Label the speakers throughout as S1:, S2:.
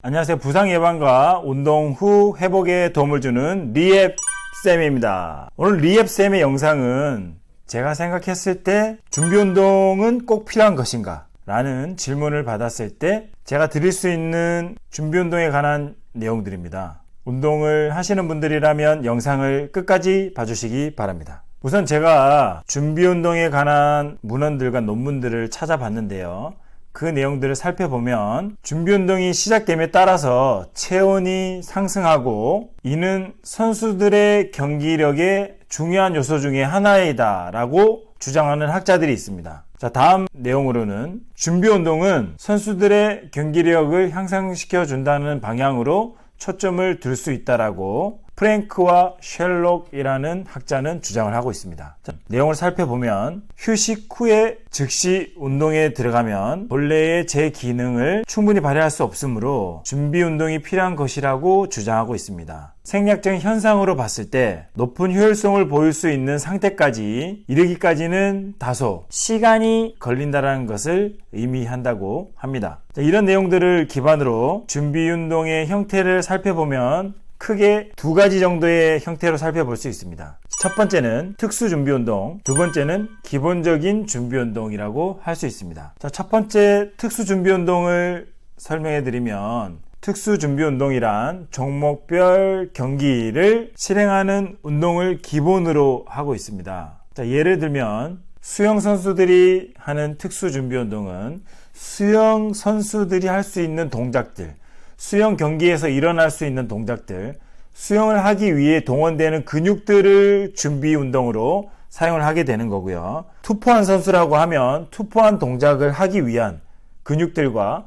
S1: 안녕하세요. 부상 예방과 운동 후 회복에 도움을 주는 리앱 쌤입니다. 오늘 리앱 쌤의 영상은 제가 생각했을 때 준비 운동은 꼭 필요한 것인가? 라는 질문을 받았을 때 제가 드릴 수 있는 준비 운동에 관한 내용들입니다. 운동을 하시는 분들이라면 영상을 끝까지 봐주시기 바랍니다. 우선 제가 준비 운동에 관한 문헌들과 논문들을 찾아봤는데요. 그 내용들을 살펴보면 준비 운동이 시작됨에 따라서 체온이 상승하고 이는 선수들의 경기력의 중요한 요소 중의 하나이다 라고 주장하는 학자들이 있습니다. 자, 다음 내용으로는 준비 운동은 선수들의 경기력을 향상시켜 준다는 방향으로 초점을 둘 수 있다라고 프랭크와 셜록이라는 학자는 주장을 하고 있습니다. 자, 내용을 살펴보면 휴식 후에 즉시 운동에 들어가면 본래의 제 기능을 충분히 발휘할 수 없으므로 준비 운동이 필요한 것이라고 주장하고 있습니다. 생략적인 현상으로 봤을 때 높은 효율성을 보일 수 있는 상태까지 이르기까지는 다소 시간이 걸린다는 것을 의미한다고 합니다. 자, 이런 내용들을 기반으로 준비 운동의 형태를 살펴보면 크게 두 가지 정도의 형태로 살펴볼 수 있습니다. 첫 번째는 특수 준비 운동, 두 번째는 기본적인 준비 운동이라고 할 수 있습니다. 자, 첫 번째 특수 준비 운동을 설명해 드리면 특수 준비 운동이란 종목별 경기를 실행하는 운동을 기본으로 하고 있습니다. 자, 예를 들면 수영 선수들이 하는 특수 준비 운동은 수영 선수들이 할 수 있는 동작들, 수영 경기에서 일어날 수 있는 동작들, 수영을 하기 위해 동원되는 근육들을 준비 운동으로 사용을 하게 되는 거고요. 투포한 선수라고 하면 투포한 동작을 하기 위한 근육들과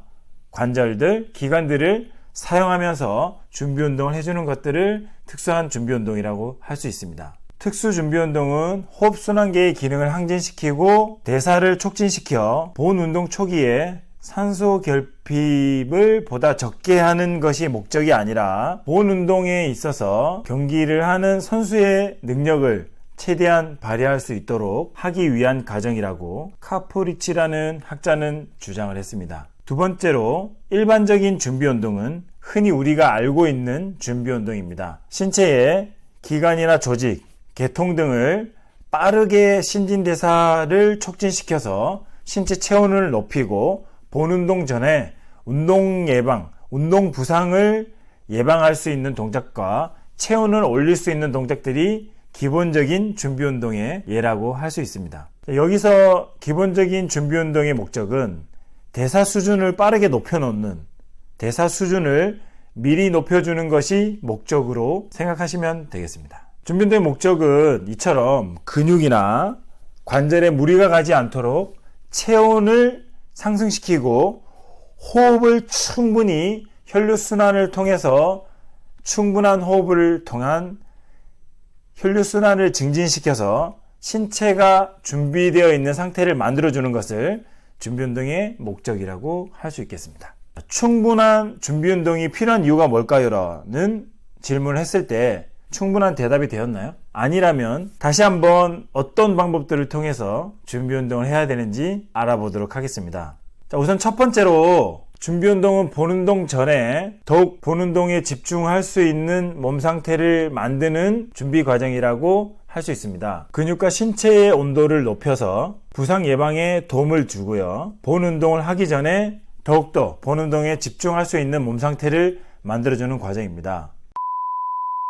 S1: 관절들, 기관들을 사용하면서 준비 운동을 해주는 것들을 특수한 준비 운동이라고 할 수 있습니다. 특수 준비 운동은 호흡 순환계의 기능을 항진시키고 대사를 촉진시켜 본 운동 초기에 산소 결핍을 보다 적게 하는 것이 목적이 아니라 본 운동에 있어서 경기를 하는 선수의 능력을 최대한 발휘할 수 있도록 하기 위한 과정이라고 카포리치라는 학자는 주장을 했습니다. 두 번째로 일반적인 준비 운동은 흔히 우리가 알고 있는 준비 운동입니다. 신체의 기관이나 조직, 계통 등을 빠르게 신진대사를 촉진시켜서 신체 체온을 높이고 본 운동 전에 운동 예방, 운동 부상을 예방할 수 있는 동작과 체온을 올릴 수 있는 동작들이 기본적인 준비 운동의 예라고 할 수 있습니다. 여기서 기본적인 준비 운동의 목적은 대사 수준을 빠르게 높여놓는 대사 수준을 미리 높여주는 것이 목적으로 생각하시면 되겠습니다. 준비 운동의 목적은 이처럼 근육이나 관절에 무리가 가지 않도록 체온을 상승시키고 호흡을 충분히 혈류순환을 통해서 충분한 호흡을 통한 혈류순환을 증진시켜서 신체가 준비되어 있는 상태를 만들어주는 것을 준비운동의 목적이라고 할 수 있겠습니다. 충분한 준비운동이 필요한 이유가 뭘까요? 라는 질문을 했을 때 충분한 대답이 되었나요? 아니라면 다시 한번 어떤 방법들을 통해서 준비 운동을 해야 되는지 알아보도록 하겠습니다. 자, 우선 첫 번째로 준비 운동은 본 운동 전에 더욱 본 운동에 집중할 수 있는 몸 상태를 만드는 준비 과정이라고 할 수 있습니다. 근육과 신체의 온도를 높여서 부상 예방에 도움을 주고요. 본 운동을 하기 전에 더욱더 본 운동에 집중할 수 있는 몸 상태를 만들어주는 과정입니다.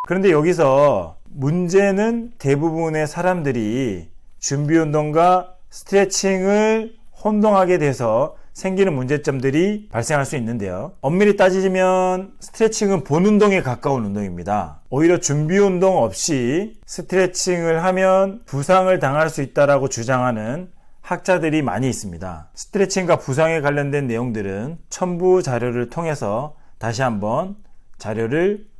S1: 그런데 여기서 문제는 대부분의 사람들이 준비 운동과 스트레칭을 혼동하게 돼서 생기는 문제점들이 발생할 수 있는데요. 엄밀히 따지면 스트레칭은 본 운동에 가까운 운동입니다. 오히려 준비 운동 없이 스트레칭을 하면 부상을 당할 수 있다라고 주장하는 학자들이 많이 있습니다. 스트레칭과 부상에 관련된 내용들은 첨부 자료를 통해서 다시 한번 자료를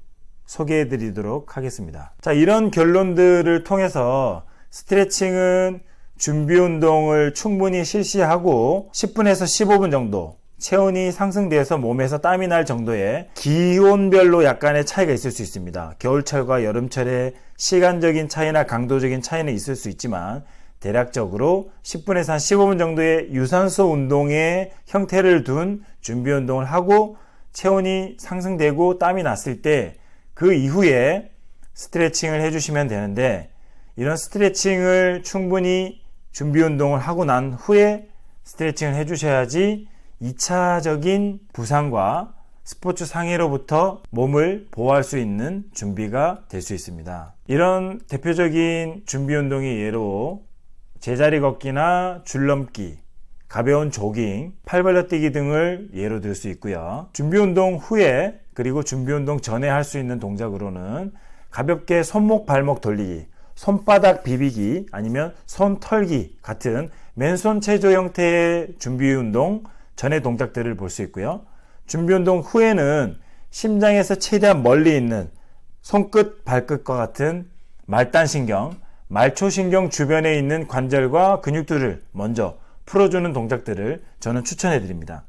S1: 소개해 드리도록 하겠습니다. 자, 이런 결론들을 통해서 스트레칭은 준비 운동을 충분히 실시하고 10분에서 15분 정도 체온이 상승돼서 몸에서 땀이 날 정도의 기온별로 약간의 차이가 있을 수 있습니다. 겨울철과 여름철의 시간적인 차이나 강도적인 차이는 있을 수 있지만 대략적으로 10분에서 한 15분 정도의 유산소 운동의 형태를 둔 준비 운동을 하고 체온이 상승되고 땀이 났을 때 그 이후에 스트레칭을 해주시면 되는데 이런 스트레칭을 충분히 준비 운동을 하고 난 후에 스트레칭을 해주셔야지 2차적인 부상과 스포츠 상해로부터 몸을 보호할 수 있는 준비가 될 수 있습니다. 이런 대표적인 준비 운동이 예로 제자리 걷기나 줄넘기, 가벼운 조깅, 팔 벌려 뛰기 등을 예로 들 수 있고요. 준비 운동 후에 그리고 준비 운동 전에 할 수 있는 동작으로는 가볍게 손목 발목 돌리기, 손바닥 비비기 아니면 손 털기 같은 맨손 체조 형태의 준비 운동 전의 동작들을 볼 수 있고요. 준비 운동 후에는 심장에서 최대한 멀리 있는 손끝, 발끝과 같은 말단신경, 말초신경 주변에 있는 관절과 근육들을 먼저 풀어주는 동작들을 저는 추천해 드립니다.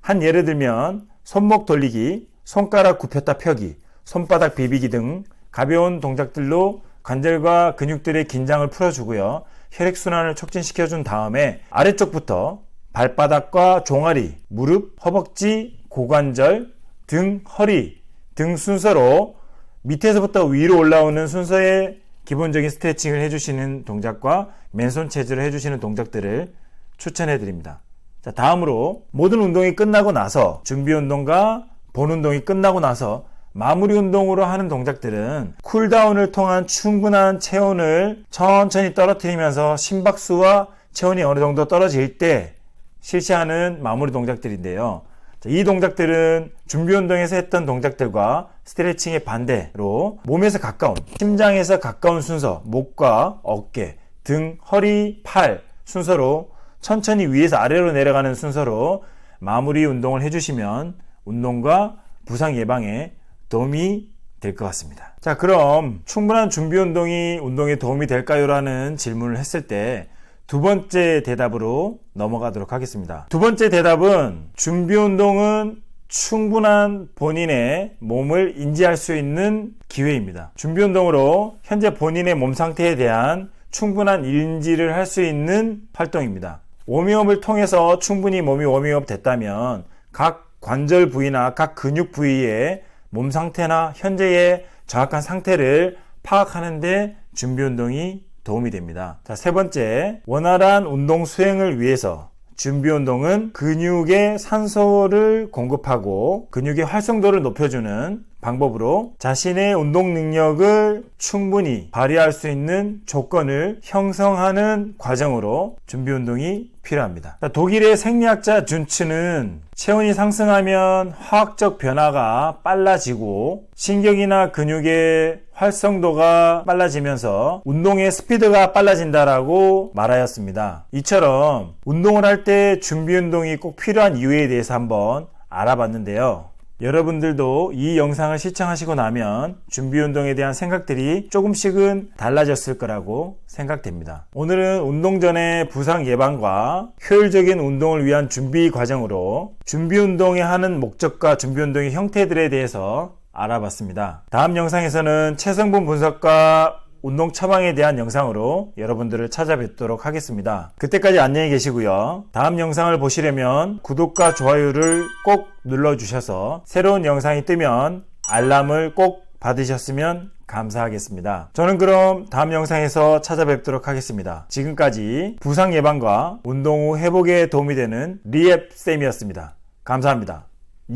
S1: 한 예를 들면 손목 돌리기, 손가락 굽혔다 펴기, 손바닥 비비기 등 가벼운 동작들로 관절과 근육들의 긴장을 풀어주고요. 혈액순환을 촉진시켜 준 다음에 아래쪽부터 발바닥과 종아리, 무릎, 허벅지, 고관절, 등, 허리 등 순서로 밑에서부터 위로 올라오는 순서의 기본적인 스트레칭을 해주시는 동작과 맨손 체즈를 해주시는 동작들을 추천해 드립니다. 자, 다음으로 모든 운동이 끝나고 나서 준비 운동과 본 운동이 끝나고 나서 마무리 운동으로 하는 동작들은 쿨다운을 통한 충분한 체온을 천천히 떨어뜨리면서 심박수와 체온이 어느 정도 떨어질 때 실시하는 마무리 동작들인데요. 자, 이 동작들은 준비 운동에서 했던 동작들과 스트레칭의 반대로 몸에서 가까운 심장에서 가까운 순서 목과 어깨 등 허리 팔 순서로 천천히 위에서 아래로 내려가는 순서로 마무리 운동을 해주시면 운동과 부상 예방에 도움이 될 것 같습니다. 자, 그럼 충분한 준비 운동이 운동에 도움이 될까요? 라는 질문을 했을 때 두 번째 대답으로 넘어가도록 하겠습니다. 두 번째 대답은 준비 운동은 충분한 본인의 몸을 인지할 수 있는 기회입니다. 준비 운동으로 현재 본인의 몸 상태에 대한 충분한 인지를 할 수 있는 활동입니다. 워밍업을 통해서 충분히 몸이 워밍업 됐다면 각 관절 부위나 각 근육 부위의 몸 상태나 현재의 정확한 상태를 파악하는데 준비 운동이 도움이 됩니다. 자, 세 번째, 원활한 운동 수행을 위해서 준비 운동은 근육에 산소를 공급하고 근육의 활성도를 높여주는 방법으로 자신의 운동 능력을 충분히 발휘할 수 있는 조건을 형성하는 과정으로 준비 운동이 필요합니다. 독일의 생리학자 준츠는 체온이 상승하면 화학적 변화가 빨라지고 신경이나 근육의 활성도가 빨라지면서 운동의 스피드가 빨라진다라고 말하였습니다. 이처럼 운동을 할 때 준비 운동이 꼭 필요한 이유에 대해서 한번 알아봤는데요. 여러분들도 이 영상을 시청하시고 나면 준비 운동에 대한 생각들이 조금씩은 달라졌을 거라고 생각됩니다. 오늘은 운동 전의 부상 예방과 효율적인 운동을 위한 준비 과정으로 준비 운동에 하는 목적과 준비 운동의 형태들에 대해서 알아봤습니다. 다음 영상에서는 체성분 분석과 운동 처방에 대한 영상으로 여러분들을 찾아뵙도록 하겠습니다. 그때까지 안녕히 계시고요. 다음 영상을 보시려면 구독과 좋아요를 꼭 눌러주셔서 새로운 영상이 뜨면 알람을 꼭 받으셨으면 감사하겠습니다. 저는 그럼 다음 영상에서 찾아뵙도록 하겠습니다. 지금까지 부상 예방과 운동 후 회복에 도움이 되는 리앱 쌤이었습니다. 감사합니다.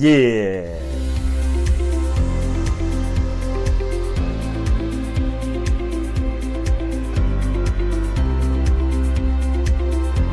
S1: 예.